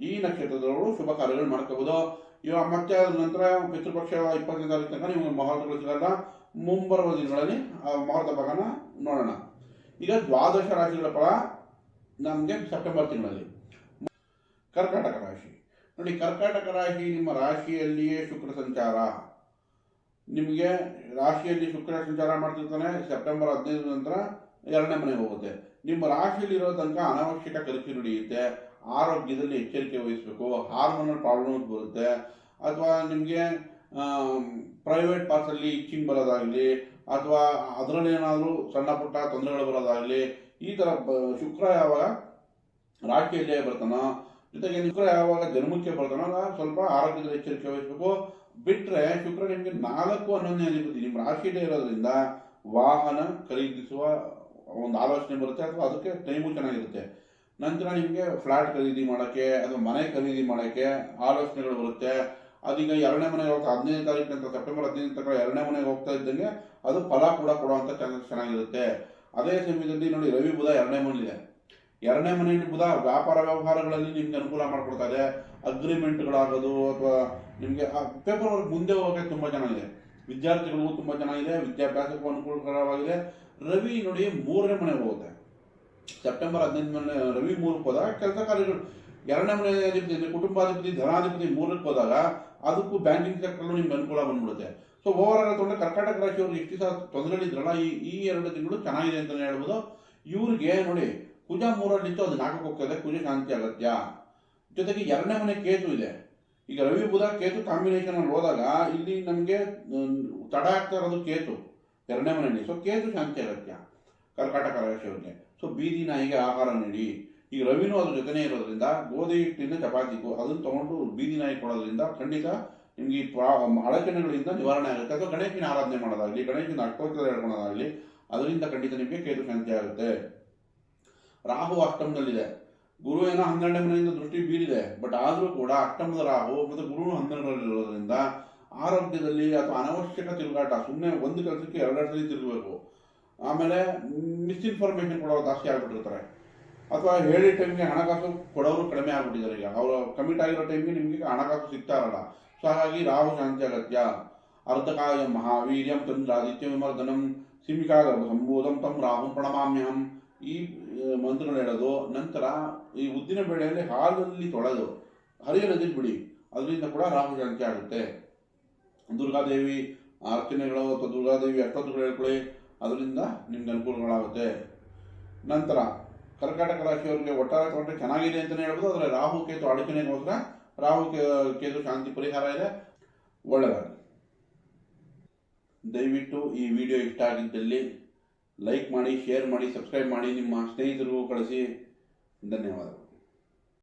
ಈ ನಕ್ಷತ್ರದವರು ಶುಭ ಕಾರ್ಯಗಳು ಮಾಡ್ಕೋಬಹುದು ಇವಾಗ ಮತ್ತೆ ಅದ್ರ ನಂತರ ಪಿತೃಪಕ್ಷ ಇಪ್ಪತ್ತನೇ ತಾರೀಕು ತನಕ ನೀವು ಮುಹೂರ್ತಗಳು ಸಿಗಲ್ಲ. ಮುಂಬರುವ ದಿನಗಳಲ್ಲಿ ಆ ಮುಹೂರ್ತ ಭಾಗನ ನೋಡೋಣ. ಈಗ ದ್ವಾದಶ ರಾಶಿಗಳ ಫಲ ನಮಗೆ ಸೆಪ್ಟೆಂಬರ್ ತಿಂಗಳಲ್ಲಿ. ಕರ್ಕಾಟಕ ರಾಶಿ. ನೋಡಿ, ಕರ್ಕಾಟಕ ರಾಶಿ ನಿಮ್ಮ ರಾಶಿಯಲ್ಲಿಯೇ ಶುಕ್ರ ಸಂಚಾರ. ನಿಮಗೆ ರಾಶಿಯಲ್ಲಿ ಶುಕ್ರ ಸಂಚಾರ ಮಾಡ್ತಿರ್ತಾನೆ, ಸೆಪ್ಟೆಂಬರ್ ಹದಿನೈದು ನಂತರ ಎರಡನೇ ಮನೆಗೆ ಹೋಗುತ್ತೆ. ನಿಮ್ಮ ರಾಶಿಯಲ್ಲಿರೋ ತನಕ ಅನಾವಶ್ಯಕ ಖರ್ಚು ನಡೆಯುತ್ತೆ ಆರೋಗ್ಯದಲ್ಲಿ ಎಚ್ಚರಿಕೆ ವಹಿಸಬೇಕು ಹಾರ್ಮೋನಲ್ ಪ್ರಾಬ್ಲಮ್ಸ್ ಬರುತ್ತೆ, ಅಥವಾ ನಿಮಗೆ ಪ್ರೈವೇಟ್ ಪಾರ್ಟ್ಸಲ್ಲಿ ಇಚ್ಚಿಂಗ್ ಬರೋದಾಗಲಿ, ಅಥವಾ ಅದರಲ್ಲಿ ಏನಾದರೂ ಸಣ್ಣ ಪುಟ್ಟ ತೊಂದರೆಗಳು ಬರೋದಾಗಲಿ, ಈ ಥರ ಶುಕ್ರ ಯಾವಾಗ ರಾಶಿಯಲ್ಲೇ ಬರ್ತಾನೋ, ಜೊತೆಗೆ ಶುಕ್ರ ಯಾವಾಗ ಜನ್ಮಕ್ಕೆ ಬರ್ತಾನೋ ಸ್ವಲ್ಪ ಆರೋಗ್ಯದ ಎಚ್ಚರಿಕೆ ವಹಿಸಬೇಕು. ಬಿಟ್ಟರೆ ಶುಕ್ರ ನಿಮಗೆ ನಾಲ್ಕು ಹನ್ನೊಂದನೇ ನಿಮ್ಮ ರಾಶಿಯಲ್ಲೇ ಇರೋದ್ರಿಂದ ವಾಹನ ಖರೀದಿಸುವ ಒಂದು ಆಲೋಚನೆ ಬರುತ್ತೆ, ಅಥವಾ ಅದಕ್ಕೆ ಟೈಮು ಚೆನ್ನಾಗಿರುತ್ತೆ. ನಂತರ ನಿಮಗೆ ಫ್ಲಾಟ್ ಖರೀದಿ ಮಾಡೋಕ್ಕೆ ಅಥವಾ ಮನೆ ಖರೀದಿ ಮಾಡೋಕ್ಕೆ ಆಲೋಚನೆಗಳು ಬರುತ್ತೆ. ಅದೀಗ ಎರಡನೇ ಮನೆಗೆ ಹೋಗ್ತಾ ಹದಿನೈದು ತಾರೀಕು ನಂತರ ಸೆಪ್ಟೆಂಬರ್ ಹದಿನೈದು ತನಕ ಎರಡನೇ ಮನೆಗೆ ಹೋಗ್ತಾ ಇದ್ದಂಗೆ ಅದು ಫಲ ಕೂಡ ಕೊಡುವಂಥ ಚಾನ್ಸಸ್ ಚೆನ್ನಾಗಿರುತ್ತೆ. ಅದೇ ಸಮಯದಲ್ಲಿ ನೋಡಿ ರವಿ ಬುಧ ಎರಡನೇ ಮನೇಲಿದೆ ಎರಡನೇ ಮನೆಯಲ್ಲಿ ಬುಧ ವ್ಯಾಪಾರ ವ್ಯವಹಾರಗಳಲ್ಲಿ ನಿಮ್ಗೆ ಅನುಕೂಲ ಮಾಡಿಕೊಡ್ತಾ ಇದೆ ಅಗ್ರಿಮೆಂಟ್ಗಳಾಗೋದು ಅಥವಾ ನಿಮಗೆ ಪೇಪರ್ ವರ್ಕ್ ಮುಂದೆ ಹೋಗೋಕ್ಕೆ ತುಂಬ ಚೆನ್ನಾಗಿದೆ. ವಿದ್ಯಾರ್ಥಿಗಳಿಗೂ ತುಂಬ ಚೆನ್ನಾಗಿದೆ, ವಿದ್ಯಾಭ್ಯಾಸಕ್ಕೂ ಅನುಕೂಲಕರವಾಗಿದೆ. ರವಿ ನೋಡಿ ಮೂರನೇ ಮನೆಗೆ ಹೋಗುತ್ತೆ. ಸೆಪ್ಟೆಂಬರ್ ಹದಿನೈದು ರವಿ ಮೂರಕ್ಕೆ ಹೋದಾಗ ಕೆಲಸ ಕಾರ್ಯಗಳು. ಎರಡನೇ ಮನೆ ಅಧಿಪತಿ ಕುಟುಂಬಾಧಿಪತಿ, ಧನಾಧಿಪತಿ ಮೂರಕ್ಕೆ ಹೋದಾಗ ಅದಕ್ಕೂ ಬ್ಯಾಂಕಿಂಗ್ ಸೆಕ್ಟರ್ಲು ನಿಮ್ಗೆ ಅನುಕೂಲ ಬಂದ್ಬಿಡುತ್ತೆ. ಸೊ ಓವರ್ ಆಲ್ ತೊಗೊಂಡ್ರೆ ಕರ್ನಾಟಕ ರಾಶಿಯವ್ರಿಗೆ ಇಷ್ಟು ಸಹ ತೊಂದರೆಗಳಿದ್ರಲ್ಲ ಈ ಈ ಎರಡು ತಿಂಗಳು ಚೆನ್ನಾಗಿದೆ ಅಂತಲೇ ಹೇಳ್ಬೋದು. ಇವ್ರಿಗೆ ನೋಡಿ ಕುಜ ಮೂರಲ್ಲಿತ್ತು ಅದು ನಾಲ್ಕಕ್ಕೆ ಹೋಗ್ತದೆ ಕುಜ ಶಾಂತಿ ಅಗತ್ಯ. ಜೊತೆಗೆ ಎರಡನೇ ಮನೆ ಕೇತು ಇದೆ. ಈಗ ರವಿ, ಬುಧ, ಕೇತು ಕಾಂಬಿನೇಷನ್ ಅಲ್ಲಿ ಹೋದಾಗ ಇಲ್ಲಿ ನಮಗೆ ತಡ ಆಗ್ತಾ ಇರೋದು ಕೇತು. ಎರಡನೇ ಮನೆಯಲ್ಲಿ. ಸೊ ಕೇತು ಶಾಂತಿ ಅಗತ್ಯ ಕರ್ಕಾಟಕ ರಾಶಿಯವರಿಗೆ. ಸೊ ಬೀದಿ ನಾಯಿಗೆ ಆಹಾರ ನೀಡಿ. ಈಗ ರವಿನೂ ಅದ್ರ ಜೊತೆನೇ ಇರೋದ್ರಿಂದ ಗೋಧಿ ಹಿಟ್ಟಿನ ಚಪಾತಿ ಅದನ್ನು ತೊಗೊಂಡು ಬೀದಿ ನಾಯಿ ಕೊಡೋದ್ರಿಂದ ಖಂಡಿತ ನಿಮಗೆ ಪ್ರಾ ಅಡಚಣೆಗಳಿಂದ ನಿವಾರಣೆ ಆಗುತ್ತೆ. ಅಥವಾ ಗಣೇಶನ ಆರಾಧನೆ ಮಾಡೋದಾಗಲಿ, ಗಣೇಶನ ಅಷ್ಟೋತ್ತರ ಹೇಳ್ಕೊಳೋದಾಗಲಿ ಅದರಿಂದ ಖಂಡಿತ ನಿಮಗೆ ಕೇತು ಶಾಂತಿ ಆಗುತ್ತೆ. ರಾಹು ಅಷ್ಟಮದಲ್ಲಿದೆ. ಗುರು ಏನೋ ಹನ್ನೆರಡನೇ ಮನೆಯಿಂದ ದೃಷ್ಟಿ ಬೀರಿದೆ. ಬಟ್ ಆದರೂ ಕೂಡ ಅಷ್ಟಮದ ರಾಹು ಮತ್ತು ಗುರು ಹನ್ನೆರಡರಲ್ಲಿರೋದ್ರಿಂದ ಆರೋಗ್ಯದಲ್ಲಿ ಅಥವಾ ಅನವಶ್ಯಕ ತಿರುಗಾಟ ಸುಮ್ಮನೆ ಒಂದು ಕೆಲಸಕ್ಕೆ ಎರಡೆರಡು ಸಲ ತಿರುಗಬೇಕು. ಆಮೇಲೆ ಮಿಸ್ಇನ್ಫಾರ್ಮೇಷನ್ ಕೊಡೋರು ಜಾಸ್ತಿ ಆಗಿಬಿಟ್ಟಿರ್ತಾರೆ. ಅಥವಾ ಹೇಳಿದ ಟೈಮ್ಗೆ ಹಣಕಾಸು ಕೊಡೋರು ಕಡಿಮೆ ಆಗಿಬಿಟ್ಟಿದ್ದಾರೆ ಈಗ. ಅವರು ಕಮಿಟ್ ಆಗಿರೋ ಟೈಮ್ಗೆ ನಿಮಗೆ ಹಣಕಾಸು ಸಿಗ್ತಾ ಇರಲ್ಲ. ಸೊ ಹಾಗಾಗಿ ರಾಹು ಶಾಂತಿ ಅಗತ್ಯ. ಅರ್ಧಕಾಯ ಮಹಾವೀರ್ಯಂ ಚಂದ್ರಾದಿತ್ಯ ವಿಮರ್ದನಂ ಸಿಮಿಕಾಗ ಸಂಬೋಧಂ ತಂ ರಾಹುಂ ಪ್ರಣಮಾಮ್ಯಹಂ. ಈ ಮಂತ್ರ ಹೇಳೋದು. ನಂತರ ಈ ಉದ್ದಿನ ಬೇಳೆಯಲ್ಲಿ ಹಾಲಲ್ಲಿ ತೊಳೆದು ನದಿ ಬಿಡಿ. ಅದರಿಂದ ಕೂಡ ರಾಹು ಶಾಂತಿ ಆಗುತ್ತೆ. ದುರ್ಗಾದೇವಿ ಅರ್ಚನೆಗಳು ಅಥವಾ ದುರ್ಗಾದೇವಿ ಅಷ್ಟೊತ್ತುಗಳು ಹೇಳ್ಕೊಳ್ಳಿ ಅದರಿಂದ ನಿಮ್ಗೆ ಅನುಕೂಲಗಳಾಗುತ್ತೆ. ನಂತರ ಕರ್ಕಾಟಕ ರಾಶಿಯವರಿಗೆ ಒಟ್ಟಾರೆ ತಗೊಂಡ್ರೆ ಚೆನ್ನಾಗಿದೆ ಅಂತಲೇ ಹೇಳ್ಬೋದು, ಆದರೆ ರಾಹು ಕೇತು ಅಡಚಣೆಗೋಸ್ಕರ ರಾಹು ಕೇತು ಶಾಂತಿ ಪರಿಹಾರ ಇದೆ. ಒಳ್ಳೆಯದಾಗುತ್ತೆ ದಯವಿಟ್ಟು ಈ ವಿಡಿಯೋ ಇಷ್ಟ ಆಗಿದ್ದಲ್ಲಿ ಲೈಕ್ ಮಾಡಿ, ಶೇರ್ ಮಾಡಿ, ಸಬ್ಸ್ಕ್ರೈಬ್ ಮಾಡಿ, ನಿಮ್ಮ ಸ್ನೇಹಿತರಿಗೂ ಕಳಿಸಿ. ಧನ್ಯವಾದಗಳು.